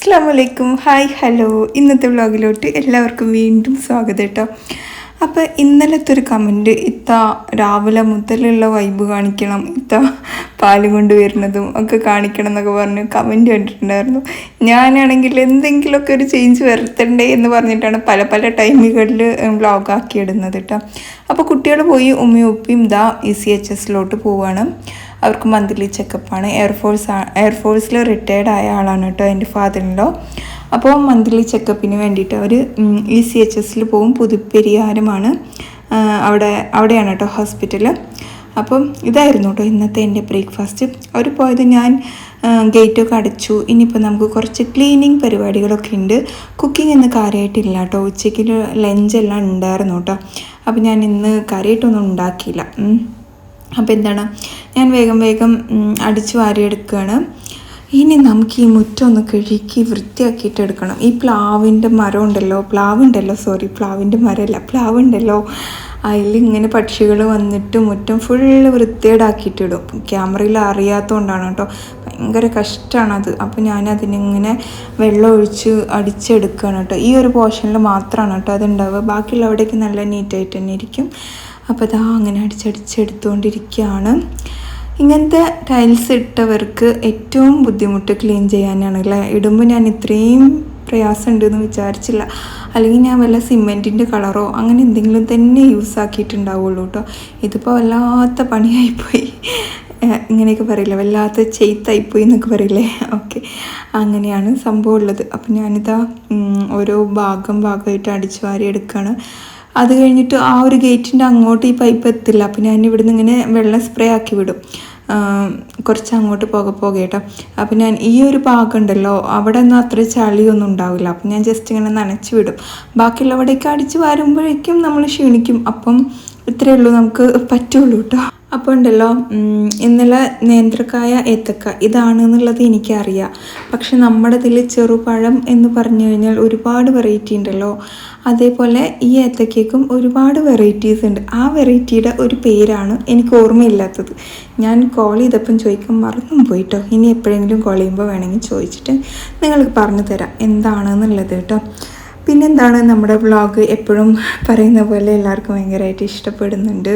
അസ്സാം വലൈക്കും hi hello. ഇന്നത്തെ വ്ളോഗിലോട്ട് എല്ലാവർക്കും വീണ്ടും സ്വാഗതം കേട്ടോ അപ്പോൾ ഇന്നലത്തെ ഒരു കമന്റ് ഇത്ത രാവിലെ മുതലുള്ള വൈബ് കാണിക്കണം ഇത്ത പാൽ കൊണ്ടുവരുന്നതും ഒക്കെ കാണിക്കണം എന്നൊക്കെ പറഞ്ഞ് കമന്റ് കണ്ടിട്ടുണ്ടായിരുന്നു. ഞാനാണെങ്കിൽ എന്തെങ്കിലുമൊക്കെ ഒരു ചേഞ്ച് വരുത്തണ്ടേ എന്ന് പറഞ്ഞിട്ടാണ് പല പല ടൈമുകളിൽ വ്ളോഗാക്കി ഇടുന്നത് കേട്ടോ അപ്പോൾ കുട്ടികൾ പോയി ഉമ്മയും ഉപ്പിയും ദാ ഇ സി എച്ച് എസിലോട്ട് പോവുകയാണ് അവർക്ക് മന്ത്ലി ചെക്കപ്പാണ് എയർഫോഴ്സ് എയർഫോഴ്സിൽ റിട്ടയർഡ് ആയ ആളാണ് കേട്ടോ എന്റെ ഫാദറിലോ അപ്പോൾ മന്ത്ലി ചെക്കപ്പിന് വേണ്ടിയിട്ട് അവർ ഇ സി എച്ച് എസിൽ പോകും പുതുപ്പെരിയാരമാണ്. അവിടെ അവിടെയാണ് കേട്ടോ ഹോസ്പിറ്റൽ അപ്പം ഇതായിരുന്നു കേട്ടോ ഇന്നത്തെ എന്റെ ബ്രേക്ക്ഫാസ്റ്റ് അവർ പോയത് ഞാൻ ഗേറ്റൊക്കെ അടച്ചു. ഇനിയിപ്പോൾ നമുക്ക് കുറച്ച് ക്ലീനിങ് പരിപാടികളൊക്കെ ഉണ്ട്. കുക്കിംഗ് ഇന്ന് കാര്യമായിട്ടില്ല കേട്ടോ. ഉച്ചയ്ക്ക് ലഞ്ചെല്ലാം ഉണ്ടായിരുന്നു കേട്ടോ. അപ്പോൾ ഞാൻ ഇന്ന് കാര്യമായിട്ടൊന്നും ഉണ്ടാക്കിയില്ല. അപ്പോൾ എന്താണ്? ഞാൻ വേഗം വേഗം അടിച്ചു വാരിയെടുക്കുകയാണ് ഇനി നമുക്ക് ഈ മുറ്റം ഒന്ന് കഴുകി വൃത്തിയാക്കിയിട്ട് എടുക്കണം. ഈ പ്ലാവിന്റെ മരം ഉണ്ടല്ലോ പ്ലാവ് ഉണ്ടല്ലോ സോറി പ്ലാവിന്റെ മരമല്ല പ്ലാവ് ഉണ്ടല്ലോ അതിൽ ഇങ്ങനെ പക്ഷികൾ വന്നിട്ട് മുറ്റം ഫുള്ള് വൃത്തികേടാക്കിയിട്ടിടും ക്യാമറയിൽ അറിയാത്തതുകൊണ്ടാണ് കേട്ടോ. ഭയങ്കര കഷ്ടമാണത് അപ്പോൾ ഞാൻ അതിനിങ്ങനെ വെള്ളം ഒഴിച്ച് അടിച്ചെടുക്കുകയാണ് കേട്ടോ. ഈ ഒരു പോർഷനിൽ മാത്രമാണ് കേട്ടോ അതുണ്ടാവുക ബാക്കിയുള്ളവിടേക്ക് നല്ല നീറ്റായിട്ട് തന്നെ ഇരിക്കും. അപ്പോൾ അതാ അങ്ങനെ അടിച്ചടിച്ചെടുത്തുകൊണ്ടിരിക്കുകയാണ് ഇങ്ങനത്തെ ടൈൽസ് ഇട്ടവർക്ക് ഏറ്റവും ബുദ്ധിമുട്ട് ക്ലീൻ ചെയ്യാനാണ് അല്ലേ ഇടുമ്പോൾ ഞാൻ ഇത്രയും പ്രയാസം ഉണ്ടെന്ന് വിചാരിച്ചില്ല. അല്ലെങ്കിൽ ഞാൻ വല്ല സിമെന്റിന്റെ കളറോ അങ്ങനെ എന്തെങ്കിലും തന്നെ യൂസ് ആക്കിയിട്ടുണ്ടാവുള്ളൂ കേട്ടോ ഇതിപ്പോൾ വല്ലാത്ത പണിയായിപ്പോയി. ഇങ്ങനെയൊക്കെ പറയില്ലേ? വല്ലാത്ത ചെയ്ത്തായിപ്പോയി എന്നൊക്കെ പറയില്ലേ? ഓക്കെ. അങ്ങനെയാണ് സംഭവം ഉള്ളത്. അപ്പം ഞാനിതാ ഓരോ ഭാഗം ഭാഗമായിട്ട് അടിച്ചു വാരി എടുക്കുകയാണ് അത് കഴിഞ്ഞിട്ട് ആ ഒരു ഗേറ്റിന്റെ അങ്ങോട്ട് ഈ പൈപ്പ് എത്തില്ല. അപ്പം ഞാൻ ഇവിടുന്ന് ഇങ്ങനെ വെള്ളം സ്പ്രേ ആക്കി വിടും. കുറച്ച് അങ്ങോട്ട് പോകെ പോകെ കേട്ടോ അപ്പം ഞാൻ ഈ ഒരു ഭാഗം ഉണ്ടല്ലോ അവിടെ ഒന്നും അത്ര ചളിയൊന്നും ഉണ്ടാവില്ല. അപ്പം ഞാൻ ജസ്റ്റ് ഇങ്ങനെ നനച്ച് വിടും. ബാക്കിയുള്ളവിടേക്ക് അടിച്ച് വരുമ്പോഴേക്കും നമ്മൾ ക്ഷീണിക്കും. അപ്പം ഇത്രയേ ഉള്ളൂ. നമുക്ക് പറ്റുള്ളൂ കേട്ടോ അപ്പോൾ ഉണ്ടല്ലോ ഇന്നലെ നേന്ത്രക്കായ ഏത്തക്ക ഇതാണ് എന്നുള്ളത് എനിക്കറിയാം. പക്ഷെ നമ്മുടെ ഇതിൽ ചെറുപഴം എന്ന് പറഞ്ഞു കഴിഞ്ഞാൽ ഒരുപാട് വെറൈറ്റി ഉണ്ടല്ലോ. അതേപോലെ ഈ ഏത്തക്കയ്ക്കും ഒരുപാട് വെറൈറ്റീസ് ഉണ്ട്. ആ വെറൈറ്റിയുടെ ഒരു പേരാണ് എനിക്ക് ഓർമ്മയില്ലാത്തത്. ഞാൻ കോൾ ചെയ്തപ്പം ചോദിക്കാൻ മറന്നും പോയിട്ടോ? ഇനി എപ്പോഴെങ്കിലും കോൾ ചെയ്യുമ്പോൾ വേണമെങ്കിൽ ചോദിച്ചിട്ട് നിങ്ങൾക്ക് പറഞ്ഞു തരാം എന്താണെന്നുള്ളത് കേട്ടോ. പിന്നെന്താണ് നമ്മുടെ വ്ളോഗ് എപ്പോഴും പറയുന്ന പോലെ എല്ലാവർക്കും ഭയങ്കരമായിട്ട് ഇഷ്ടപ്പെടുന്നുണ്ട്.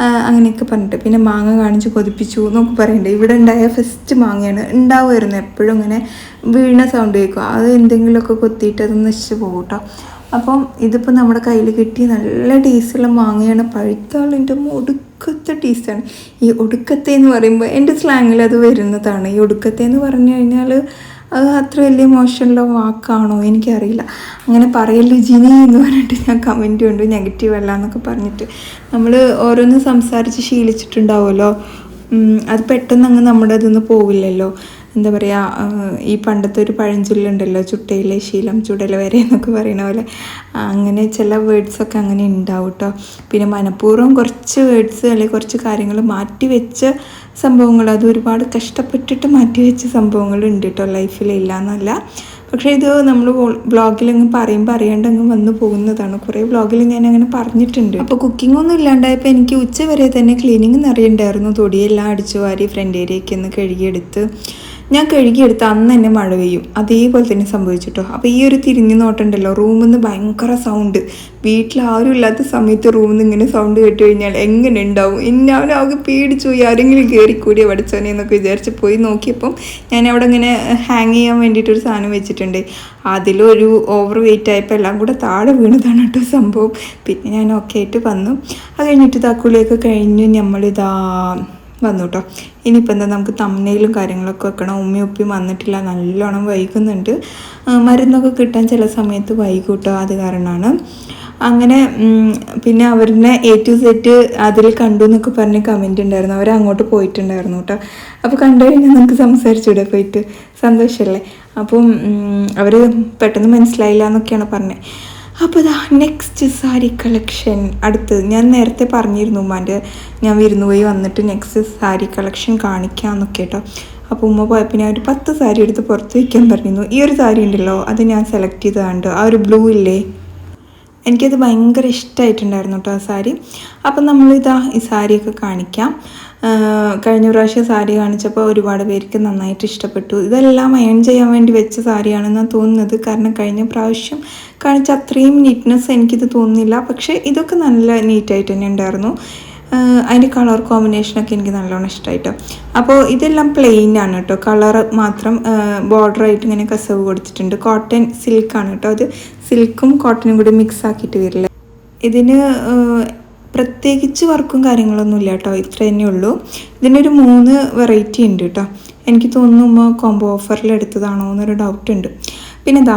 അങ്ങനെയൊക്കെ പറഞ്ഞിട്ട്. പിന്നെ മാങ്ങ കാണിച്ച് കൊതിപ്പിച്ചു എന്നൊക്കെ പറയുന്നുണ്ട് ഇവിടെ ഉണ്ടായ ഫസ്റ്റ് മാങ്ങയാണ്. ഉണ്ടാവുമായിരുന്നു. എപ്പോഴും ഇങ്ങനെ വീണ സൗണ്ട് കേൾക്കും. അത് എന്തെങ്കിലുമൊക്കെ കൊത്തിയിട്ട് അത് നശിച്ച് പോകും കേട്ടോ അപ്പം ഇതിപ്പോൾ നമ്മുടെ കയ്യിൽ കിട്ടി നല്ല ടേസ്റ്റുള്ള മാങ്ങയാണ്. പഴുത്താളിന്റെ ഒടുക്കത്തെ ടേസ്റ്റാണ് ഈ ഒടുക്കത്തെ എന്ന് പറയുമ്പോൾ എന്റെ സ്ലാങ്ങിൽ അത് വരുന്നതാണ്. ഈ ഒടുക്കത്തെ എന്ന് പറഞ്ഞു കഴിഞ്ഞാൽ അത് അത്ര വലിയ മോശമുള്ള വാക്കാണോ എനിക്കറിയില്ല. അങ്ങനെ പറയല്ലേ ജിനി എന്ന് പറഞ്ഞിട്ട് ഞാൻ കമന്റ് ഉണ്ട് നെഗറ്റീവ് അല്ല എന്നൊക്കെ പറഞ്ഞിട്ട്. നമ്മൾ ഓരോന്ന് സംസാരിച്ച് ശീലിച്ചിട്ടുണ്ടാവുമല്ലോ. അത് പെട്ടെന്ന് അങ്ങ് നമ്മുടെ അതൊന്നും പോവില്ലല്ലോ. എന്താ പറയുക ഈ പണ്ടത്തെ ഒരു പഴഞ്ചൊല്ലുണ്ടല്ലോ ചുട്ടയിലെ ശീലം ചുടല വരെ എന്നൊക്കെ പറയുന്ന പോലെ അങ്ങനെ ചില വേർഡ്സൊക്കെ അങ്ങനെ ഉണ്ടാവും കേട്ടോ പിന്നെ മനഃപൂർവം കുറച്ച് വേർഡ്സ് അല്ലെങ്കിൽ കുറച്ച് കാര്യങ്ങൾ മാറ്റി വെച്ച സംഭവങ്ങൾ അത് ഒരുപാട് കഷ്ടപ്പെട്ടിട്ട് മാറ്റി വെച്ച സംഭവങ്ങൾ ഉണ്ട് കേട്ടോ ലൈഫിൽ ഇല്ല എന്നല്ല പക്ഷേ ഇത് നമ്മൾ ബ്ലോഗിലങ്ങ് പറയുമ്പോൾ അറിയാണ്ട് അങ്ങ് വന്നു പോകുന്നതാണ്. കുറേ വ്ളോഗിൽ ഞാൻ അങ്ങനെ പറഞ്ഞിട്ടുണ്ട്. അപ്പോൾ കുക്കിംഗ് ഒന്നും ഇല്ലാണ്ടായപ്പോൾ എനിക്ക് ഉച്ച വരെ തന്നെ ക്ലീനിങ് നിറയുണ്ടായിരുന്നു തൊടിയെല്ലാം അടിച്ചു വാരി ഫ്രണ്ട് ഏരിയയ്ക്ക് ഒന്ന് കഴുകിയെടുത്ത്. ഞാൻ കഴുകിയെടുത്ത് അന്ന് തന്നെ മഴ പെയ്യും. അതേപോലെ തന്നെ സംഭവിച്ചിട്ടോ. അപ്പോൾ ഈ ഒരു തിരിഞ്ഞു നോട്ടുണ്ടല്ലോ. റൂമിൽ ഭയങ്കര സൗണ്ട് വീട്ടിൽ ആരും ഇല്ലാത്ത സമയത്ത് റൂമിൽ നിന്ന് ഇങ്ങനെ സൗണ്ട് കേട്ട് കഴിഞ്ഞാൽ എങ്ങനെ ഉണ്ടാവും? ഇന്ന അവനാകെ പേടിച്ചു പോയി. ആരെങ്കിലും കയറിക്കൂടിയ പഠിച്ചോനെ എന്നൊക്കെ വിചാരിച്ച് പോയി നോക്കിയപ്പം ഞാൻ അവിടെ ഇങ്ങനെ ഹാങ് ചെയ്യാൻ വേണ്ടിയിട്ടൊരു സാധനം വെച്ചിട്ടുണ്ട്. അതിലൊരു ഓവർ വെയിറ്റ് ആയപ്പോൾ എല്ലാം കൂടെ താഴെ വീണതാണ് കേട്ടോ സംഭവം. പിന്നെ ഞാൻ ഓക്കെ ആയിട്ട് വന്നു. അത് കഴിഞ്ഞിട്ട് താക്കുളിയൊക്കെ കുളിയൊക്കെ കഴിഞ്ഞ് നമ്മളിതാ വന്നു കേട്ടോ ഇനിയിപ്പോൾ എന്താ നമുക്ക് തമ്മനയിലും കാര്യങ്ങളൊക്കെ വെക്കണം. ഉമ്മയും ഉപ്പയും വന്നിട്ടില്ല. നല്ലോണം വൈകുന്നുണ്ട്. മരുന്നൊക്കെ കിട്ടാൻ ചില സമയത്ത് വൈകൂട്ടോ. കേട്ടോ അത് കാരണമാണ്. അങ്ങനെ പിന്നെ അവരിനെ എ ടു സെറ്റ് അതിൽ കണ്ടു എന്നൊക്കെ പറഞ്ഞ് കമന്റ് ഉണ്ടായിരുന്നു. അവർ അങ്ങോട്ട് പോയിട്ടുണ്ടായിരുന്നു കേട്ടോ. അപ്പോൾ കണ്ടു കഴിഞ്ഞാൽ നമുക്ക് സംസാരിച്ചൂടെ പോയിട്ട്. സന്തോഷമല്ലേ അപ്പം അവർ പെട്ടെന്ന് മനസ്സിലായില്ല എന്നൊക്കെയാണ് പറഞ്ഞത് അപ്പോൾ അതാ നെക്സ്റ്റ് സാരി കളക്ഷൻ അടുത്തത് ഞാൻ നേരത്തെ പറഞ്ഞിരുന്നു ഉമ്മാന്റെ ഞാൻ വിരുന്നു പോയി വന്നിട്ട് നെക്സ്റ്റ് സാരി കളക്ഷൻ കാണിക്കാമെന്നൊക്കെ കേട്ടോ അപ്പോൾ ഉമ്മ പോയപ്പോൾ ഞാൻ ഒരു പത്ത് സാരി എടുത്ത് പുറത്ത് വയ്ക്കാൻ പറഞ്ഞിരുന്നു. ഈ ഒരു സാരി ഉണ്ടല്ലോ അത് ഞാൻ സെലക്ട് ചെയ്തതാണ്ട്. ആ ഒരു ബ്ലൂ ഇല്ലേ? എനിക്കത് ഭയങ്കര ഇഷ്ടമായിട്ടുണ്ടായിരുന്നു കേട്ടോ ആ സാരി അപ്പം നമ്മളിതാ ഈ സാരിയൊക്കെ കാണിക്കാം. കഴിഞ്ഞ പ്രാവശ്യം സാരി കാണിച്ചപ്പോൾ ഒരുപാട് പേർക്ക് നന്നായിട്ട് ഇഷ്ടപ്പെട്ടു. ഇതെല്ലാം അയൺ ചെയ്യാൻ വേണ്ടി വെച്ച സാരിയാണെന്നാണ് തോന്നുന്നത്. കാരണം കഴിഞ്ഞ പ്രാവശ്യം കാണിച്ച അത്രയും നീറ്റ്നെസ് എനിക്കിത് തോന്നുന്നില്ല. പക്ഷേ ഇതൊക്കെ നല്ല നീറ്റായിട്ട് തന്നെ ഉണ്ടായിരുന്നു. അതിന്റെ കളർ കോമ്പിനേഷനൊക്കെ എനിക്ക് നല്ലോണം ഇഷ്ടമായിട്ടോ അപ്പോൾ ഇതെല്ലാം പ്ലെയിൻ ആണ് കേട്ടോ. കളർ മാത്രം ബോർഡറായിട്ട് ഇങ്ങനെ കസവ് കൊടുത്തിട്ടുണ്ട്. കോട്ടൺ സിൽക്കാണ് കേട്ടോ. അത് സിൽക്കും കോട്ടനും കൂടി മിക്സ് ആക്കിയിട്ട് വരില്ല? ഇതിന് പ്രത്യേകിച്ച് വർക്കും കാര്യങ്ങളൊന്നും ഇല്ല കേട്ടോ. ഇത്ര തന്നെ ഉള്ളൂ. ഇതിനൊരു മൂന്ന് വെറൈറ്റി ഉണ്ട് കേട്ടോ. എനിക്ക് തോന്നുന്നു കോംബോ ഓഫറിൽ എടുത്തതാണോ എന്നൊരു ഡൗട്ട് ഉണ്ട്. പിന്നെ ഇതാ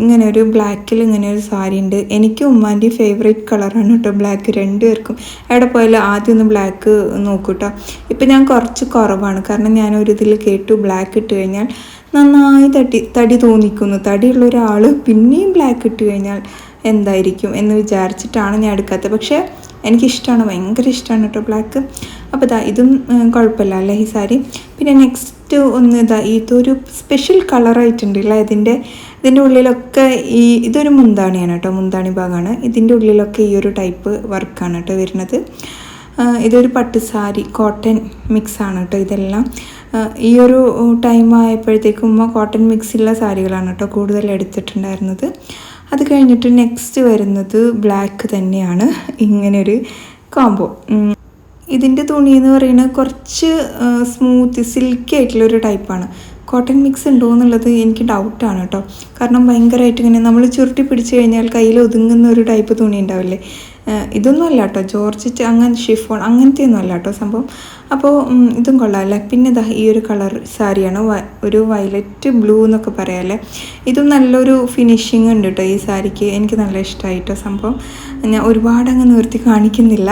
ഇങ്ങനെ ഒരു ബ്ലാക്കിൽ ഇങ്ങനെ ഒരു സാരി ഉണ്ട്. എനിക്ക് ഉമ്മാന്റെ ഫേവറേറ്റ് കളറാണ് കേട്ടോ ബ്ലാക്ക് രണ്ടുപേർക്കും എവിടെ പോയാലും ആദ്യം ഒന്ന് ബ്ലാക്ക് നോക്കൂ കേട്ടോ. ഇപ്പം ഞാൻ കുറച്ച് കുറവാണ്. കാരണം ഞാൻ ഒരു ഇതിൽ കേട്ടു ബ്ലാക്ക് ഇട്ട് കഴിഞ്ഞാൽ നന്നായി തടി തടി തോന്നിക്കുന്നു. തടിയുള്ള ഒരാൾ പിന്നെയും ബ്ലാക്ക് ഇട്ട് കഴിഞ്ഞാൽ എന്തായിരിക്കും എന്ന് വിചാരിച്ചിട്ടാണ് ഞാൻ എടുക്കാത്തത്. പക്ഷേ എനിക്കിഷ്ടമാണ് ഭയങ്കര ഇഷ്ടമാണ് കേട്ടോ ബ്ലാക്ക് അപ്പോൾ ഇതാ ഇതും കുഴപ്പമില്ല അല്ലേ ഈ സാരി? പിന്നെ നെക്സ്റ്റ് ഒന്ന് ഇതാ ഇതൊരു സ്പെഷ്യൽ കളറായിട്ടുണ്ട് അല്ലേ? ഇതിന്റെ ഇതിന്റെ ഉള്ളിലൊക്കെ ഈ ഇതൊരു മുന്താണിയാണ് കേട്ടോ മുന്താണി ഭാഗമാണ്. ഇതിന്റെ ഉള്ളിലൊക്കെ ഈ ഒരു ടൈപ്പ് വർക്കാണ് കേട്ടോ വരുന്നത്. ഇതൊരു പട്ട് സാരി കോട്ടൺ മിക്സ് ആണ് കേട്ടോ ഇതെല്ലാം. ഈ ഒരു ടൈം ആയപ്പോഴത്തേക്കും ഉമ്മ കോട്ടൺ മിക്സുള്ള സാരികളാണ് കേട്ടോ കൂടുതൽ എടുത്തിട്ടുണ്ടായിരുന്നത്. അത് കഴിഞ്ഞിട്ട് നെക്സ്റ്റ് വരുന്നത് ബ്ലാക്ക് തന്നെയാണ്. ഇങ്ങനൊരു കോംബോ ഇതിന്റെ തുണി എന്ന് പറയുന്നത് കുറച്ച് സ്മൂത്ത് സിൽക്കി ആയിട്ടുള്ളൊരു ടൈപ്പാണ് കോട്ടൺ മിക്സ് ഉണ്ടോ എന്നുള്ളത് എനിക്ക് ഡൗട്ടാണ് കേട്ടോ. കാരണം ഭയങ്കരമായിട്ട് ഇങ്ങനെ നമ്മൾ ചുരുട്ടി പിടിച്ചു കഴിഞ്ഞാൽ കയ്യിൽ ഒതുങ്ങുന്ന ഒരു ടൈപ്പ് തുണി ഉണ്ടാവില്ലേ? ഇതൊന്നും അല്ല കേട്ടോ ജോർജറ്റ് അങ്ങനെ ഷിഫോൺ അങ്ങനത്തെ ഒന്നും അല്ല കേട്ടോ സംഭവം. അപ്പോൾ ഇതും കൊള്ളാമല്ലേ പിന്നെ ഇതാ ഈ ഒരു കളർ സാരിയാണ് ഒരു വയലറ്റ് ബ്ലൂ എന്നൊക്കെ പറയാമല്ലേ ഇതും നല്ലൊരു ഫിനിഷിങ് ഉണ്ട് കേട്ടോ ഈ സാരിക്ക്. എനിക്ക് നല്ല ഇഷ്ടമായിട്ടോ സംഭവം. ഞാൻ ഒരുപാട് അങ്ങ് നിർത്തി കാണിക്കുന്നില്ല.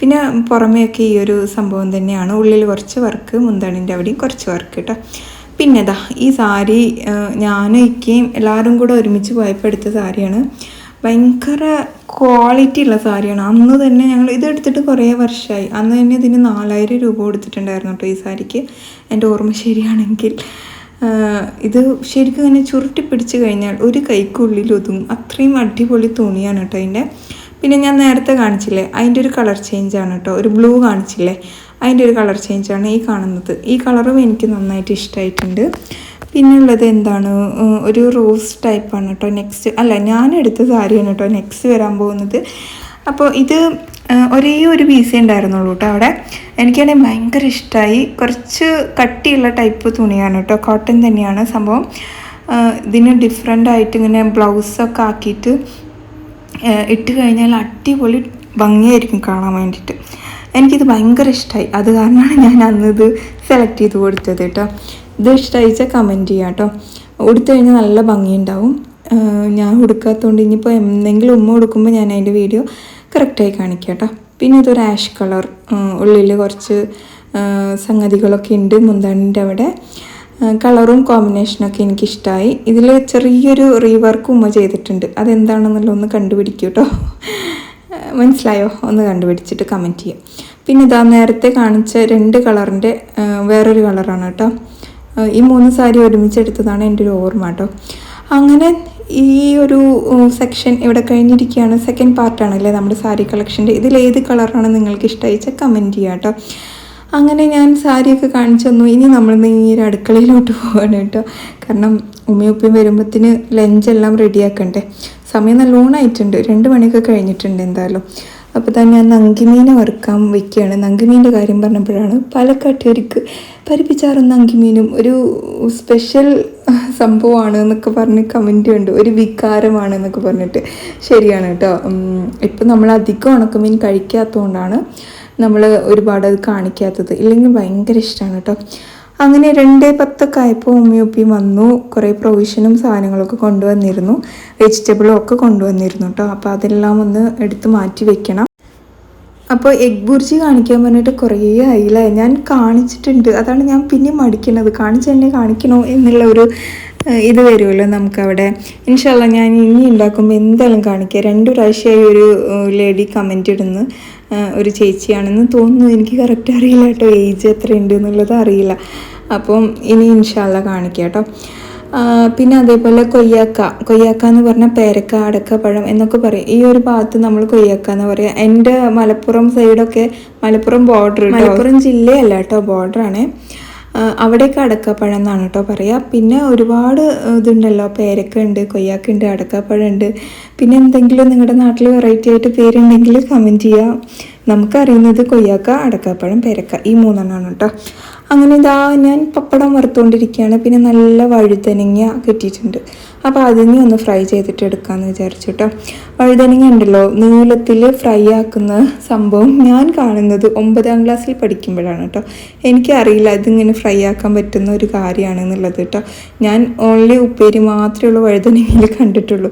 പിന്നെ പുറമേയൊക്കെ ഈ ഒരു സംഭവം തന്നെയാണ്. ഉള്ളിൽ കുറച്ച് വർക്ക് മുന്താണിന്റെ അവിടെയും കുറച്ച് വർക്ക് കേട്ടോ പിന്നെ ഇതാ ഈ സാരി ഞാനും ഇക്കയും എല്ലാവരും കൂടെ ഒരുമിച്ച് പോയപ്പോൾ എടുത്ത സാരിയാണ്. ഭയങ്കര ക്വാളിറ്റി ഉള്ള സാരിയാണ്. അന്ന് തന്നെ ഞങ്ങൾ ഇത് എടുത്തിട്ട് കുറേ വർഷമായി അന്ന് തന്നെ ഇതിന് നാലായിരം രൂപ കൊടുത്തിട്ടുണ്ടായിരുന്നു കേട്ടോ ഈ സാരിക്ക്. എന്റെ ഓർമ്മ ശരിയാണെങ്കിൽ. ഇത് ശരിക്കും ഇങ്ങനെ ചുരുട്ടി പിടിച്ച് കഴിഞ്ഞാൽ ഒരു കൈക്കുള്ളിൽ ഒതുങ്ങും. അത്രയും അടിപൊളി തുണിയാണ് കേട്ടോ അതിന്റെ. പിന്നെ ഞാൻ നേരത്തെ കാണിച്ചില്ലേ അതിന്റെ ഒരു കളർ ചേഞ്ചാണ് കേട്ടോ. ഒരു ബ്ലൂ കാണിച്ചില്ലേ അതിന്റെ ഒരു കളർ ചേഞ്ചാണ് ഈ കാണുന്നത്. ഈ കളറും എനിക്ക് നന്നായിട്ട് ഇഷ്ടമായിട്ടുണ്ട് പിന്നുള്ളത് എന്താണ്? ഒരു റോസ് ടൈപ്പാണ് കേട്ടോ നെക്സ്റ്റ് അല്ല ഞാൻ എടുത്ത സാരിയാണ് കേട്ടോ നെക്സ്റ്റ് വരാൻ പോകുന്നത്. അപ്പോൾ ഇത് ഒരേ ഒരു പീസേ ഉണ്ടായിരുന്നുള്ളൂ കേട്ടോ അവിടെ. എനിക്കാണെങ്കിൽ ഭയങ്കര ഇഷ്ടമായി കുറച്ച് കട്ടിയുള്ള ടൈപ്പ് തുണിയാണ് കേട്ടോ കോട്ടൺ തന്നെയാണ് സംഭവം. ഇതിന് ഡിഫറെന്റ് ആയിട്ട് ഇങ്ങനെ ബ്ലൗസൊക്കെ ആക്കിയിട്ട് ഇട്ട് കഴിഞ്ഞാൽ അടിപൊളി ഭംഗിയായിരിക്കും കാണാൻ വേണ്ടിയിട്ട്. എനിക്കിത് ഭയങ്കര ഇഷ്ടമായി അത് കാരണമാണ് ഞാൻ അന്ന് ഇത് സെലക്ട് ചെയ്ത് കൊടുത്തത് കേട്ടോ ഇത് ഇഷ്ടമായിച്ചാൽ കമന്റ് ചെയ്യാം കേട്ടോ ഉടുത്തു കഴിഞ്ഞാൽ നല്ല ഭംഗിയുണ്ടാവും. ഞാൻ ഉടുക്കാത്തതുകൊണ്ട് ഇനിയിപ്പോൾ എന്തെങ്കിലും ഉമ്മ ഉടുക്കുമ്പോൾ ഞാൻ അതിന്റെ വീഡിയോ കറക്റ്റായി കാണിക്കാം കേട്ടോ പിന്നെ ഇതൊരു ആഷ് കളർ ഉള്ളിൽ കുറച്ച് സംഗതികളൊക്കെ ഉണ്ട് മുന്താണിന്റെ അവിടെ. കളറും കോമ്പിനേഷനൊക്കെ എനിക്കിഷ്ടമായി ഇതിൽ ചെറിയൊരു റീവർക്ക് ഉമ്മ ചെയ്തിട്ടുണ്ട്. അതെന്താണെന്നുള്ള ഒന്ന് കണ്ടുപിടിക്കൂ കേട്ടോ മനസ്സിലായോ? ഒന്ന് കണ്ടുപിടിച്ചിട്ട് കമന്റ് ചെയ്യാം. പിന്നെ ഇതാ നേരത്തെ കാണിച്ച രണ്ട് കളറിന്റെ വേറൊരു കളറാണ് കേട്ടോ ഈ മൂന്ന് സാരി ഒരുമിച്ച് എടുത്തതാണ് എന്റെ ഒരു ഓർമ്മ കേട്ടോ അങ്ങനെ ഈ ഒരു സെക്ഷൻ ഇവിടെ കഴിഞ്ഞിരിക്കുകയാണ്. സെക്കൻഡ് പാർട്ടാണല്ലേ നമ്മുടെ സാരി കളക്ഷന്റെ ഇതിൽ ഏത് കളറാണ് നിങ്ങൾക്ക് ഇഷ്ടമായിച്ചാൽ കമന്റ് ചെയ്യാം കേട്ടോ അങ്ങനെ ഞാൻ സാരിയൊക്കെ കാണിച്ചു തന്നു. ഇനി നമ്മൾ നേരെ അടുക്കളയിലോട്ട് പോവാണ് കേട്ടോ കാരണം ഉമ്മയുപ്പയും വരുമ്പത്തിന് ലഞ്ചെല്ലാം റെഡിയാക്കണ്ടേ സമയം നല്ലോണം ആയിട്ടുണ്ട്. രണ്ട് മണിയൊക്കെ കഴിഞ്ഞിട്ടുണ്ട് എന്തായാലും. അപ്പോൾ തന്നെ ഞാൻ നങ്കിമീനെ വറുക്കാൻ വെക്കുകയാണ്. നങ്കിമീന്റെ കാര്യം പറഞ്ഞപ്പോഴാണ് പാലക്കാട്ടുകാർക്ക് പരിപ്പിച്ചാറും നങ്കിമീനും ഒരു സ്പെഷ്യൽ സംഭവമാണ് എന്നൊക്കെ പറഞ്ഞ് കമന്റ് ഉണ്ട്. ഒരു വികാരമാണ് എന്നൊക്കെ പറഞ്ഞിട്ട്. ശരിയാണ് കേട്ടോ. ഇപ്പം നമ്മൾ അധികം ഉണക്കമീൻ കഴിക്കാത്തതുകൊണ്ടാണ് നമ്മൾ ഒരുപാട് അത് കാണിക്കാത്തത്. ഇല്ലെങ്കിൽ ഭയങ്കര ഇഷ്ടമാണ് കേട്ടോ. അങ്ങനെ രണ്ട് പത്തൊക്കെ ആയപ്പോൾ ഉമ്മയും വന്നു. കുറേ പ്രൊവിഷനും സാധനങ്ങളൊക്കെ കൊണ്ടുവന്നിരുന്നു. വെജിറ്റബിളും ഒക്കെ കൊണ്ടുവന്നിരുന്നു കേട്ടോ അപ്പോൾ അതെല്ലാം ഒന്ന് എടുത്ത് മാറ്റി വെക്കണം. അപ്പോൾ എഗ് ബുർജി കാണിക്കാൻ പറഞ്ഞിട്ട് കുറേ ആയില്ലേ? ഞാൻ കാണിച്ചിട്ടുണ്ട്. അതാണ് ഞാൻ പിന്നെ മടിക്കുന്നത്. കാണിച്ച് തന്നെ കാണിക്കണോ എന്നുള്ള ഒരു ഇത് വരുമല്ലോ നമുക്കവിടെ. ഇൻഷാല്ല ഞാൻ ഇനി ഉണ്ടാക്കുമ്പോൾ എന്തായാലും കാണിക്കുക രണ്ടു പ്രാവശ്യമായി ഒരു ലേഡി കമന്റ് ഇടുന്നു. ഒരു ചേച്ചിയാണെന്ന് തോന്നുന്നു. എനിക്ക് കറക്റ്റ് അറിയില്ല കേട്ടോ ഏജ് എത്രയുണ്ട് എന്നുള്ളത് അറിയില്ല. അപ്പം ഇനി ഇൻഷാല്ല കാണിക്കാം കേട്ടോ. പിന്നെ അതേപോലെ കൊയ്യാക്ക. കൊയ്യാക്ക എന്ന് പറഞ്ഞാൽ പേരക്ക അടക്ക പഴം എന്നൊക്കെ പറയും. ഈ ഒരു ഭാഗത്ത് നമ്മൾ കൊയ്യാക്ക എന്ന് പറയുക എന്റെ മലപ്പുറം സൈഡൊക്കെ മലപ്പുറം ബോർഡർ മലപ്പുറം ജില്ലയല്ല കേട്ടോ ബോർഡറാണ് അവിടെയൊക്കെ അടക്കപ്പഴം എന്നാണ് കേട്ടോ പറയുക പിന്നെ ഒരുപാട് ഇതുണ്ടല്ലോ പേരക്ക ഉണ്ട് കൊയ്യാക്ക ഉണ്ട് അടക്കപ്പഴം ഉണ്ട് പിന്നെ എന്തെങ്കിലും നിങ്ങളുടെ നാട്ടിൽ വെറൈറ്റി ആയിട്ട് പേരുണ്ടെങ്കിൽ കമന്റ് ചെയ്യുക നമുക്കറിയുന്നത് കൊയ്യാക്ക അടക്കപ്പഴം പേരക്ക ഈ മൂന്നെണ്ണമാണ് കേട്ടോ. അങ്ങനെ ഇതാ ഞാൻ പപ്പടം വറുത്തുകൊണ്ടിരിക്കുകയാണ് പിന്നെ നല്ല വഴുതനങ്ങ കിട്ടിയിട്ടുണ്ട്. അപ്പോൾ അതിനെ ഒന്ന് ഫ്രൈ ചെയ്തിട്ട് എടുക്കാമെന്ന് വിചാരിച്ചു കേട്ടോ വഴുതനങ്ങ ഉണ്ടല്ലോ നീളത്തിൽ ഫ്രൈ ആക്കുന്ന സംഭവം ഞാൻ കാണുന്നത് ഒമ്പതാം ക്ലാസ്സിൽ പഠിക്കുമ്പോഴാണ് കേട്ടോ എനിക്കറിയില്ല ഇതിങ്ങനെ ഫ്രൈ ആക്കാൻ പറ്റുന്ന ഒരു കാര്യമാണെന്നുള്ളത് കേട്ടോ ഞാൻ ഓൺലി ഉപ്പേരി മാത്രമേ ഉള്ളൂ വഴുതനങ്ങയിൽ കണ്ടിട്ടുള്ളൂ.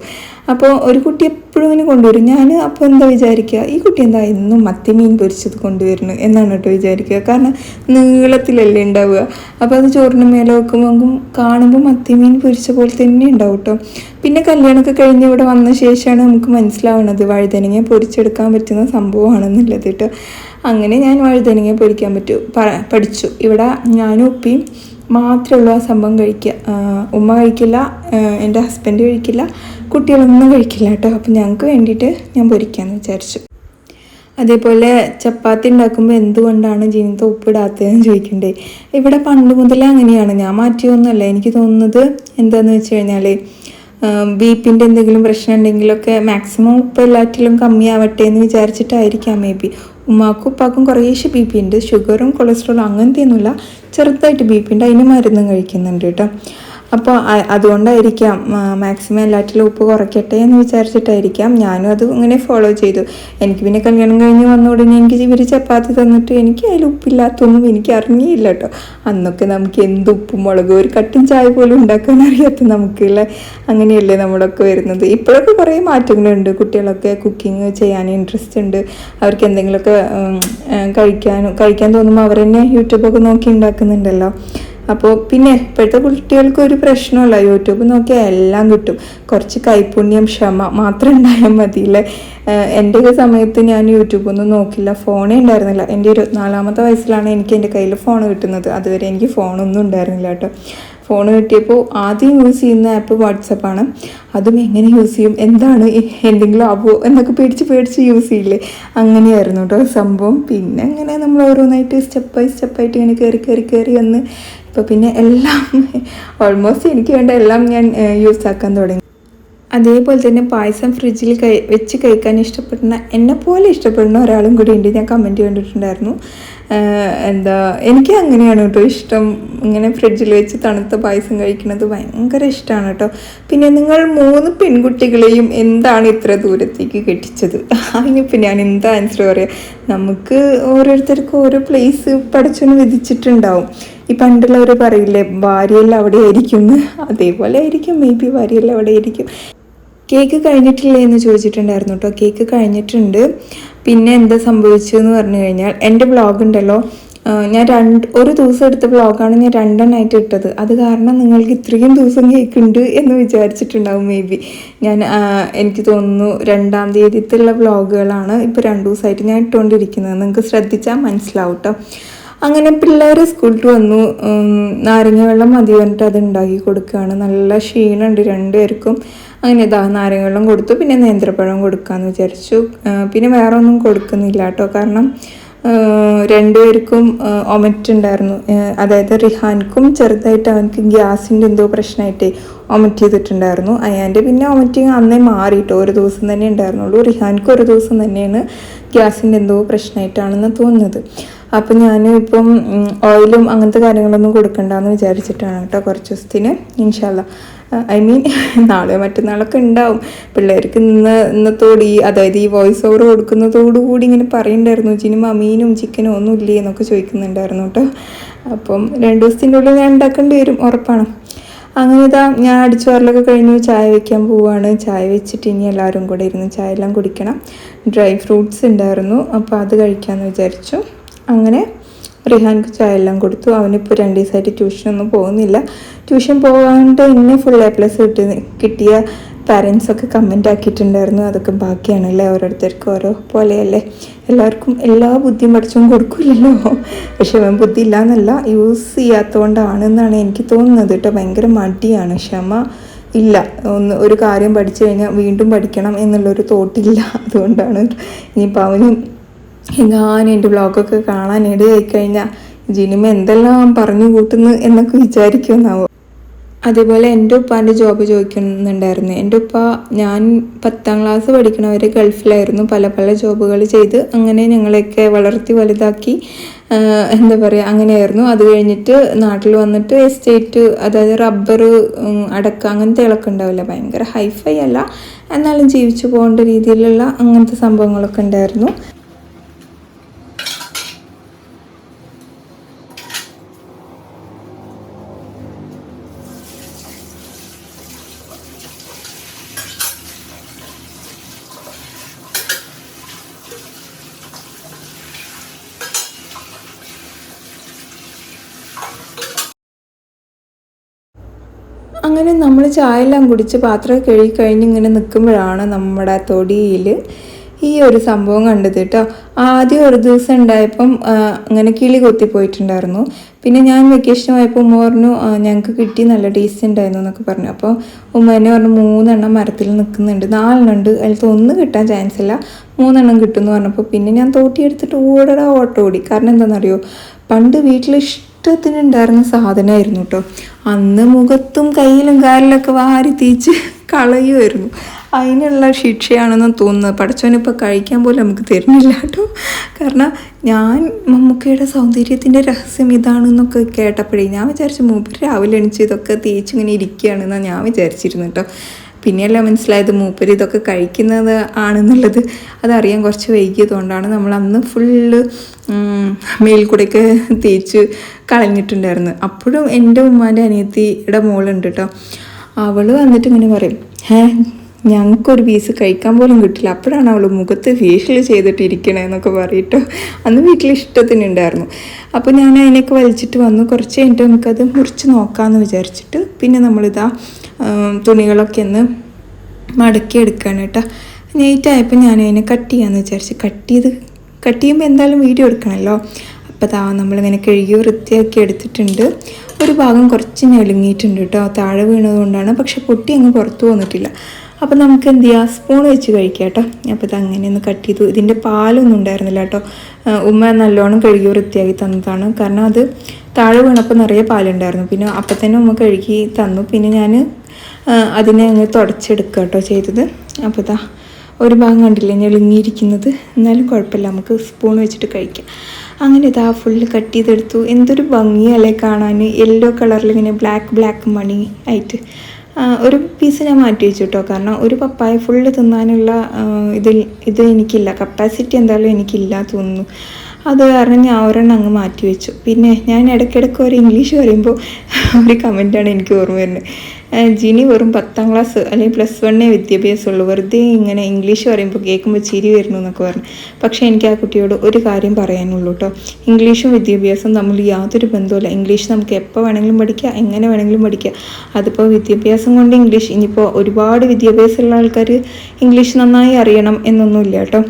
അപ്പോൾ ഒരു കുട്ടി എപ്പോഴും ഇങ്ങനെ കൊണ്ടുവരും. ഞാൻ അപ്പോൾ എന്താ വിചാരിക്കുക ഈ കുട്ടി എന്താ എന്നും മത്തിമീൻ പൊരിച്ചത് കൊണ്ടുവരുന്നു എന്നാണ് കേട്ടോ വിചാരിക്കുക. കാരണം നീളത്തിലല്ലേ ഉണ്ടാവുക. അപ്പോൾ അത് ചോറിന് മേലെ വെക്കുമ്പോൾ കാണുമ്പോൾ മത്തിമീൻ പൊരിച്ച പോലെ തന്നെ ഉണ്ടാവും കേട്ടോ. പിന്നെ കല്യാണമൊക്കെ കഴിഞ്ഞ് ഇവിടെ വന്ന ശേഷമാണ് നമുക്ക് മനസ്സിലാവുന്നത് വഴുതനങ്ങ പൊരിച്ചെടുക്കാൻ പറ്റുന്ന സംഭവമാണെന്നുള്ളത് കേട്ടോ. അങ്ങനെ ഞാൻ വഴുതനങ്ങ പൊരിക്കാൻ പറ്റൂ പഠിച്ചു. ഇവിടെ ഞാനും ഉപ്പിയും മാത്രമേ ഉള്ളൂ ആ സംഭവം കഴിക്കുക. ഉമ്മ കഴിക്കില്ല എന്റെ ഹസ്ബൻഡ് കഴിക്കില്ല കുട്ടികളൊന്നും കഴിക്കില്ല കേട്ടോ. അപ്പം ഞങ്ങൾക്ക് വേണ്ടിയിട്ട് ഞാൻ പൊരിക്കാമെന്ന് വിചാരിച്ചു. അതേപോലെ ചപ്പാത്തി ഉണ്ടാക്കുമ്പോൾ എന്തുകൊണ്ടാണ് ജീനത്ത് ഉപ്പിടാത്തതെന്ന് ചോദിക്കണ്ടേ? ഇവിടെ പണ്ട് മുതലേ അങ്ങനെയാണ്. ഞാൻ മാറ്റിയൊന്നുമല്ല. എനിക്ക് തോന്നുന്നത് എന്താണെന്ന് വെച്ച് കഴിഞ്ഞാൽ ബീപ്പിന്റെ എന്തെങ്കിലും പ്രശ്നം ഉണ്ടെങ്കിലൊക്കെ മാക്സിമം ഉപ്പ് എല്ലാറ്റിലും കമ്മിയാവട്ടെ എന്ന് വിചാരിച്ചിട്ടായിരിക്കാം മേ ബി. ഉമ്മാക്കും ഉപ്പാക്കും കുറേശ്ശെ ബി പി ഉണ്ട്. ഷുഗറും കൊളസ്ട്രോളും അങ്ങനത്തെ ഒന്നുമില്ല ചെറുതായിട്ട് ബി പി ഉണ്ട് അതിന് മരുന്നും കഴിക്കുന്നുണ്ട് കേട്ടോ. അപ്പോൾ അതുകൊണ്ടായിരിക്കാം മാക്സിമം എല്ലാറ്റിലും ഉപ്പ് കുറയ്ക്കട്ടെ എന്ന് വിചാരിച്ചിട്ടായിരിക്കാം ഞാനും അത് ഇങ്ങനെ ഫോളോ ചെയ്തു. എനിക്ക് പിന്നെ കല്യാണം കഴിഞ്ഞ് വന്ന ഉടനെ എനിക്ക് ഇവർ ചപ്പാത്തി തന്നിട്ട് എനിക്ക് അതിൽ ഉപ്പില്ലാത്തൊന്നും എനിക്ക് അറിഞ്ഞില്ല കേട്ടോ. അന്നൊക്കെ നമുക്ക് എന്ത് ഉപ്പും മുളകും ഒരു കട്ടൻ ചായ പോലും ഉണ്ടാക്കാൻ അറിയാത്ത നമുക്കുള്ള അങ്ങനെയല്ലേ നമ്മളൊക്കെ വരുന്നത്. ഇപ്പോഴൊക്കെ കുറേ മാറ്റങ്ങളുണ്ട്. കുട്ടികളൊക്കെ കുക്കിംഗ് ചെയ്യാൻ ഇൻട്രസ്റ്റ് ഉണ്ട്. അവർക്ക് എന്തെങ്കിലുമൊക്കെ കഴിക്കാനും കഴിക്കാൻ തോന്നുമ്പോൾ അവർ തന്നെ യൂട്യൂബൊക്കെ നോക്കി ഉണ്ടാക്കുന്നുണ്ടല്ലോ. അപ്പോൾ പിന്നെ ഇപ്പോഴത്തെ കുട്ടികൾക്ക് ഒരു പ്രശ്നമല്ല യൂട്യൂബ് നോക്കിയാൽ എല്ലാം കിട്ടും. കുറച്ച് കൈപുണ്യം ക്ഷമ മാത്രം ഉണ്ടായാൽ മതിയില്ലേ? എന്റെയൊക്കെ സമയത്ത് ഞാൻ യൂട്യൂബൊന്നും നോക്കില്ല. ഫോണേ ഉണ്ടായിരുന്നില്ല. എന്റെ ഇരുപത്തിനാലാമത്തെ വയസ്സിലാണ് എനിക്ക് എന്റെ കയ്യിൽ ഫോൺ കിട്ടുന്നത്. അതുവരെ എനിക്ക് ഫോണൊന്നും ഉണ്ടായിരുന്നില്ല കേട്ടോ. ഫോൺ കിട്ടിയപ്പോൾ ആദ്യം യൂസ് ചെയ്യുന്ന ആപ്പ് വാട്സപ്പാണ് അതും എങ്ങനെ യൂസ് ചെയ്യും? എന്താണ് എന്തെങ്കിലും ആവോ എന്നൊക്കെ പേടിച്ച് പേടിച്ച് യൂസ് ചെയ്യില്ലേ? അങ്ങനെയായിരുന്നു കേട്ടോ സംഭവം. പിന്നെ അങ്ങനെ നമ്മൾ ഓരോന്നായിട്ട് സ്റ്റെപ്പ് ബൈ സ്റ്റെപ്പായിട്ട് ഇങ്ങനെ കയറി കയറി കയറി വന്ന് ഇപ്പോൾ പിന്നെ എല്ലാം ഓൾമോസ്റ്റ് എനിക്ക് വേണ്ട എല്ലാം ഞാൻ യൂസ് ആക്കാൻ തുടങ്ങി. അതേപോലെ തന്നെ പായസം ഫ്രിഡ്ജിൽ കൈ വെച്ച് കഴിക്കാൻ ഇഷ്ടപ്പെടുന്ന എന്നെ പോലെ ഇഷ്ടപ്പെടുന്ന ഒരാളും കൂടി ഉണ്ട്. ഞാൻ കമന്റ് കണ്ടിട്ടുണ്ടായിരുന്നു. എന്താ എനിക്ക് അങ്ങനെയാണ് കേട്ടോ ഇഷ്ടം. ഇങ്ങനെ ഫ്രിഡ്ജിൽ വെച്ച് തണുത്ത പായസം കഴിക്കുന്നത് ഭയങ്കര ഇഷ്ടമാണ് കേട്ടോ പിന്നെ നിങ്ങൾ മൂന്ന് പെൺകുട്ടികളെയും എന്താണ് ഇത്ര ദൂരത്തേക്ക് കെട്ടിച്ചത്? അതിനിപ്പോൾ ഞാൻ എന്താ ആൻസർ പറയുക നമുക്ക് ഓരോരുത്തർക്കും ഓരോ പ്ലേസ് പഠിച്ചൊന്ന് വിധിച്ചിട്ടുണ്ടാവും. ഈ പണ്ടുള്ളവർ പറയില്ലേ ഭാര്യയെല്ലാം അവിടെ ആയിരിക്കും അതേപോലെ ആയിരിക്കും മേ ബി ഭാര്യയെല്ലാം അവിടെ ആയിരിക്കും കേക്ക് കഴിഞ്ഞിട്ടില്ലേ എന്ന് ചോദിച്ചിട്ടുണ്ടായിരുന്നു കേട്ടോ കേക്ക് കഴിഞ്ഞിട്ടുണ്ട്. പിന്നെ എന്താ സംഭവിച്ചതെന്ന് പറഞ്ഞു കഴിഞ്ഞാൽ എന്റെ ബ്ലോഗ് ഉണ്ടല്ലോ. ഞാൻ രണ്ട് ഒരു ദിവസം എടുത്ത ബ്ലോഗാണ് ഞാൻ രണ്ടെണ്ണമായിട്ട് ഇട്ടത്. അത് കാരണം നിങ്ങൾക്ക് ഇത്രയും ദിവസം കേക്ക് ഉണ്ട് എന്ന് വിചാരിച്ചിട്ടുണ്ടാവും മേ ബി ഞാൻ എനിക്ക് തോന്നുന്നു രണ്ടാം തീയതിത്തുള്ള ബ്ലോഗുകളാണ് ഇപ്പോൾ രണ്ട് ദിവസമായിട്ട് ഞാൻ ഇട്ടുകൊണ്ടിരിക്കുന്നത്. നിങ്ങൾക്ക് ശ്രദ്ധിച്ചാൽ മനസ്സിലാവും കേട്ടോ അങ്ങനെ പിള്ളേർ സ്കൂളിൽ വന്നു. നാരങ്ങ വെള്ളം മതി പറഞ്ഞിട്ട് അത് ഉണ്ടാക്കി കൊടുക്കുകയാണ് നല്ല ക്ഷീണമുണ്ട് രണ്ടുപേർക്കും. അങ്ങനെ ഇതാ നാരങ്ങ വെള്ളം കൊടുത്തു. പിന്നെ നേന്ത്രപ്പഴം കൊടുക്കാമെന്ന് വിചാരിച്ചു. പിന്നെ വേറെ ഒന്നും കൊടുക്കുന്നില്ല കേട്ടോ. കാരണം രണ്ടുപേർക്കും ഒമറ്റ് ഉണ്ടായിരുന്നു അതായത് റിഹാൻക്കും ചെറുതായിട്ട് അവനക്ക് ഗ്യാസിന്റെ എന്തോ പ്രശ്നമായിട്ടേ ഒമറ്റ് ചെയ്തിട്ടുണ്ടായിരുന്നു. അയാന്റെ പിന്നെ ഒമറ്റിങ് അന്നേ മാറിയിട്ടോ ഒരു ദിവസം തന്നെ ഉണ്ടായിരുന്നുള്ളൂ. റിഹാൻക്ക് ഒരു ദിവസം തന്നെയാണ് ഗ്യാസിന്റെ എന്തോ പ്രശ്നമായിട്ടാണെന്ന് തോന്നുന്നത്. അപ്പം ഞാൻ ഇപ്പം ഓയിലും അങ്ങനത്തെ കാര്യങ്ങളൊന്നും കൊടുക്കണ്ടെന്ന് വിചാരിച്ചിട്ടാണ് കേട്ടോ കുറച്ച് ദിവസത്തിന് ഇൻഷാല്ല ഐ മീൻ നാളെ മറ്റന്നാളൊക്കെ ഉണ്ടാവും പിള്ളേർക്ക് ഇന്ന് ഇന്നത്തോട് ഈ അതായത് ഈ വോയിസ് ഓവർ കൊടുക്കുന്നതോടുകൂടി ഇങ്ങനെ പറയുന്നുണ്ടായിരുന്നു ചിനിമ മീനും ചിക്കനും ഒന്നും ഇല്ലേ എന്നൊക്കെ ചോദിക്കുന്നുണ്ടായിരുന്നു കേട്ടോ. അപ്പം രണ്ട് ദിവസത്തിന്റെ ഉള്ളിൽ ഞാൻ ഉണ്ടാക്കേണ്ടി വരും ഉറപ്പാണ്. അങ്ങനെ ഇതാ ഞാൻ അടിച്ചു വരലൊക്കെ കഴിഞ്ഞു ചായ വെക്കാൻ പോവുകയാണ് ചായ വെച്ചിട്ട് ഇനി എല്ലാവരും കൂടെ ഇരുന്ന് ചായ എല്ലാം കുടിക്കണം. ഡ്രൈ ഫ്രൂട്ട്സ് ഉണ്ടായിരുന്നു അപ്പോൾ അത് കഴിക്കാമെന്ന് വിചാരിച്ചു. അങ്ങനെ റിഹാൻക്ക് ചായ എല്ലാം കൊടുത്തു. അവനിപ്പോൾ രണ്ട് ദിവസമായിട്ട് ട്യൂഷനൊന്നും പോകുന്നില്ല. ട്യൂഷൻ പോകാണ്ട് ഇന്നെ ഫുൾ എ പ്ലസ് കിട്ടി. കിട്ടിയ പാരൻസൊക്കെ കമന്റ് ആക്കിയിട്ടുണ്ടായിരുന്നു. അതൊക്കെ ബാക്കിയാണല്ലേ ഓരോരുത്തർക്കും ഓരോ പോലെയല്ലേ. എല്ലാവർക്കും എല്ലാ ബുദ്ധിയും പഠിച്ചും കൊടുക്കില്ലല്ലോ പക്ഷെ അവൻ ബുദ്ധി ഇല്ലാന്നല്ല യൂസ് ചെയ്യാത്തതുകൊണ്ടാണെന്നാണ് എനിക്ക് തോന്നുന്നത് കേട്ടോ. ഭയങ്കര മടിയാണ്. ക്ഷമ ഇല്ല. ഒന്ന് ഒരു കാര്യം പഠിച്ചു കഴിഞ്ഞാൽ വീണ്ടും പഠിക്കണം എന്നുള്ളൊരു തോട്ടില്ല അതുകൊണ്ടാണ് ഇനിയിപ്പോൾ അവന് എങ്ങാനും എന്റെ ബ്ലോഗൊക്കെ കാണാൻ ഇടയായി കഴിഞ്ഞാൽ ജിനിമ എന്തെല്ലാം പറഞ്ഞു കൂട്ടുന്നു എന്നൊക്കെ വിചാരിക്കുന്നാവും? അതേപോലെ എന്റെ ഉപ്പാന്റെ ജോബ് ചോദിക്കുന്നുണ്ടായിരുന്നു. എന്റെ ഉപ്പ ഞാൻ പത്താം ക്ലാസ് പഠിക്കണവരെ ഗൾഫിലായിരുന്നു. പല പല ജോബുകൾ ചെയ്ത് അങ്ങനെ ഞങ്ങളെയൊക്കെ വളർത്തി വലുതാക്കി എന്താ പറയുക അങ്ങനെയായിരുന്നു. അത് കഴിഞ്ഞിട്ട് നാട്ടിൽ വന്നിട്ട് എസ്റ്റേറ്റ് അതായത് റബ്ബർ അടക്ക അങ്ങനത്തെ ഇളക്കം ഉണ്ടാവില്ല. ഭയങ്കര ഹൈഫൈ അല്ല. എന്നാലും ജീവിച്ചു പോകേണ്ട രീതിയിലുള്ള അങ്ങനത്തെ സംഭവങ്ങളൊക്കെ ഉണ്ടായിരുന്നു. അങ്ങനെ നമ്മൾ ചായ എല്ലാം കുടിച്ച് പാത്രം കഴുകി കഴിഞ്ഞ് ഇങ്ങനെ നിൽക്കുമ്പോഴാണ് നമ്മുടെ തൊടിയിൽ ഈ ഒരു സംഭവം കണ്ടത് കേട്ടോ. ആദ്യം ഒരു ദിവസം ഉണ്ടായപ്പം അങ്ങനെ കിളി കൊത്തിപ്പോയിട്ടുണ്ടായിരുന്നു പിന്നെ ഞാൻ വെക്കേഷൻ പോയപ്പോൾ ഉമ്മ പറഞ്ഞു "ആ, ഞങ്ങൾക്ക് കിട്ടി നല്ല ടേസ്റ്റ് ഉണ്ടായിരുന്നു എന്നൊക്കെ പറഞ്ഞു. അപ്പോൾ ഉമ്മ എന്നെ പറഞ്ഞു മൂന്നെണ്ണം മരത്തിൽ നിൽക്കുന്നുണ്ട്. നാലെണ്ണം ഉണ്ട്. അതിലത്തെ ഒന്ന് കിട്ടാൻ ചാൻസ് ഇല്ല. മൂന്നെണ്ണം കിട്ടും എന്ന് പറഞ്ഞപ്പോൾ പിന്നെ ഞാൻ തോട്ടിയെടുത്തിട്ട് ഓടടാ ഓട്ടോ ഓടി കാരണം എന്താണെന്നറിയോ? പണ്ട് വീട്ടിൽ ഇഷ്ടത്തിനുണ്ടായിരുന്ന സാധനമായിരുന്നു കേട്ടോ. അന്ന് മുഖത്തും കയ്യിലും കാലിലൊക്കെ വാരി തീച്ച് കളയുമായിരുന്നു അതിനുള്ള ശിക്ഷയാണെന്ന് തോന്നുന്നത് പഠിച്ചവനിപ്പോൾ കഴിക്കാൻ പോലും നമുക്ക് തരുന്നില്ല കേട്ടോ. കാരണം ഞാൻ മമ്മൂക്കയുടെ സൗന്ദര്യത്തിന്റെ രഹസ്യം ഇതാണെന്നൊക്കെ കേട്ടപ്പോഴേ ഞാൻ വിചാരിച്ചു മൂപ്പര് രാവിലെ എണിച്ച് ഇതൊക്കെ തേച്ചിങ്ങനെ ഇരിക്കുകയാണെന്നാണ് ഞാൻ വിചാരിച്ചിരുന്നു കേട്ടോ. പിന്നെയല്ല മനസ്സിലായത് മൂപ്പര് ഇതൊക്കെ കഴിക്കുന്നത് ആണെന്നുള്ളത്? അതറിയാൻ കുറച്ച് വൈകിയതുകൊണ്ടാണ് നമ്മൾ അന്ന് ഫുള്ള് മേൽക്കൂടെയൊക്കെ തേച്ച് കളഞ്ഞിട്ടുണ്ടായിരുന്നു. അപ്പോഴും എന്റെ ഉമ്മാന്റെ അനിയത്തിയുടെ മോളുണ്ട് കേട്ടോ. അവൾ വന്നിട്ട് ഇങ്ങനെ പറയും ഏ ഞങ്ങൾക്കൊരു പീസ് കഴിക്കാൻ പോലും കിട്ടില്ല. അപ്പോഴാണ് അവൾ മുഖത്ത് ഫേഷ്യൽ ചെയ്തിട്ട് ഇരിക്കണേ എന്നൊക്കെ പറയിട്ടോ. അന്ന് വീട്ടിൽ ഇഷ്ടത്തിന് ഉണ്ടായിരുന്നു അപ്പോൾ ഞാൻ അതിനൊക്കെ വലിച്ചിട്ട് വന്നു. കുറച്ച് കഴിഞ്ഞിട്ട് നമുക്കത് മുറിച്ച് നോക്കാമെന്ന് വിചാരിച്ചിട്ട് പിന്നെ നമ്മളിതാ തുണികളൊക്കെ ഒന്ന് മടക്കി എടുക്കുകയാണ് കേട്ടോ. നെയ്റ്റായപ്പോൾ ഞാൻ അതിനെ കട്ട് ചെയ്യാമെന്ന് വിചാരിച്ചു. കട്ട് ചെയ്ത് കട്ട് ചെയ്യുമ്പോൾ എന്തായാലും വീഡിയോ എടുക്കണമല്ലോ അപ്പോൾ താ നമ്മളിങ്ങനെ കഴുകി വൃത്തിയാക്കി എടുത്തിട്ടുണ്ട്. ഒരു ഭാഗം കുറച്ച് ഞെളുങ്ങിയിട്ടുണ്ട് കേട്ടോ. താഴെ വീണതുകൊണ്ടാണ്. പക്ഷെ പൊട്ടി അങ്ങ് പുറത്തു വന്നിട്ടില്ല. അപ്പോൾ നമുക്ക് എന്ത് ചെയ്യാം സ്പൂൺ വെച്ച് കഴിക്കാം കേട്ടോ അപ്പോൾ ഇത് അങ്ങനെ ഒന്ന് കട്ട് ചെയ്തു. ഇതിന്റെ പാലൊന്നും ഉണ്ടായിരുന്നില്ല കേട്ടോ. ഉമ്മ നല്ലോണം കഴുകി വൃത്തിയാക്കി തന്നതാണ്. കാരണം അത് താഴെ വീണപ്പോൾ നിറയെ പാലുണ്ടായിരുന്നു. പിന്നെ അപ്പം തന്നെ ഉമ്മ കഴുകി തന്നു. പിന്നെ ഞാൻ അതിനെ അങ്ങ് തുടച്ചെടുക്കുക കേട്ടോ ചെയ്തത്. അപ്പോൾ ഇതാ ഒരു ഭാഗം കണ്ടില്ലേ ഞെളുങ്ങിയിരിക്കുന്നത് എന്നാലും കുഴപ്പമില്ല. നമുക്ക് സ്പൂൺ വെച്ചിട്ട് കഴിക്കാം. അങ്ങനെ ഇതാ ഫുള്ള് കട്ട് ചെയ്തെടുത്തു. എന്തൊരു ഭംഗിയല്ലേ കാണാൻ. യെല്ലോ കളറിൽ ഇങ്ങനെ ബ്ലാക്ക് ബ്ലാക്ക് മണി ആയിട്ട്. ഒരു പീസ് ഞാൻ മാറ്റി വെച്ചു കേട്ടോ കാരണം ഒരു പപ്പായ ഫുള്ള് തിന്നാനുള്ള ഇതിൽ ഇത് എനിക്കില്ല. കപ്പാസിറ്റി എന്തായാലും എനിക്കില്ല തോന്നുന്നു. അത് കാരണം ഞാൻ ഒരെണ്ണം അങ്ങ് മാറ്റി വെച്ചു. പിന്നെ ഞാൻ ഇടയ്ക്കിടയ്ക്ക് ഒരു ഇംഗ്ലീഷ് പറയുമ്പോൾ ഒരു കമന്റാണ് എനിക്ക് ഓർമ്മ വരുന്നത്. ജിനി വെറും പത്താം ക്ലാസ് അല്ലെങ്കിൽ പ്ലസ് വണ്ണേ വിദ്യാഭ്യാസമുള്ളൂ. വെറുതെ ഇങ്ങനെ ഇംഗ്ലീഷ് പറയുമ്പോൾ കേൾക്കുമ്പോൾ ചിരി വരുന്നു എന്നൊക്കെ പറഞ്ഞു. പക്ഷേ എനിക്ക് ആ കുട്ടിയോട് ഒരു കാര്യം പറയാനുള്ളൂ കേട്ടോ ഇംഗ്ലീഷും വിദ്യാഭ്യാസവും തമ്മിൽ യാതൊരു ബന്ധവുമില്ല. ഇംഗ്ലീഷ് നമുക്ക് എപ്പോൾ വേണമെങ്കിലും പഠിക്കാം എങ്ങനെ വേണമെങ്കിലും പഠിക്കാം. അതിപ്പോൾ വിദ്യാഭ്യാസം കൊണ്ട് ഇംഗ്ലീഷ് ഇനിയിപ്പോൾ ഒരുപാട് വിദ്യാഭ്യാസമുള്ള ആൾക്കാർ ഇംഗ്ലീഷ് നന്നായി അറിയണം എന്നൊന്നുമില്ല കേട്ടോ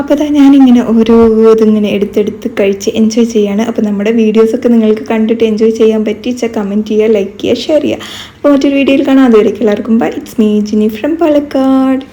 അപ്പോൾ തന്നെ ഞാനിങ്ങനെ ഓരോ ഇതിങ്ങനെ എടുത്തെടുത്ത് കഴിച്ച് എൻജോയ് ചെയ്യാണ്. അപ്പോൾ നമ്മുടെ വീഡിയോസൊക്കെ നിങ്ങൾക്ക് കണ്ടിട്ട് എൻജോയ് ചെയ്യാൻ പറ്റിച്ച കമന്റ് ചെയ്യുക ലൈക്ക് ചെയ്യുക ഷെയർ ചെയ്യുക. അപ്പോൾ മറ്റൊരു വീഡിയോയിൽ കാണാം. അതുവരേക്കും എല്ലാവർക്കും bye it's me Jini from Palakkad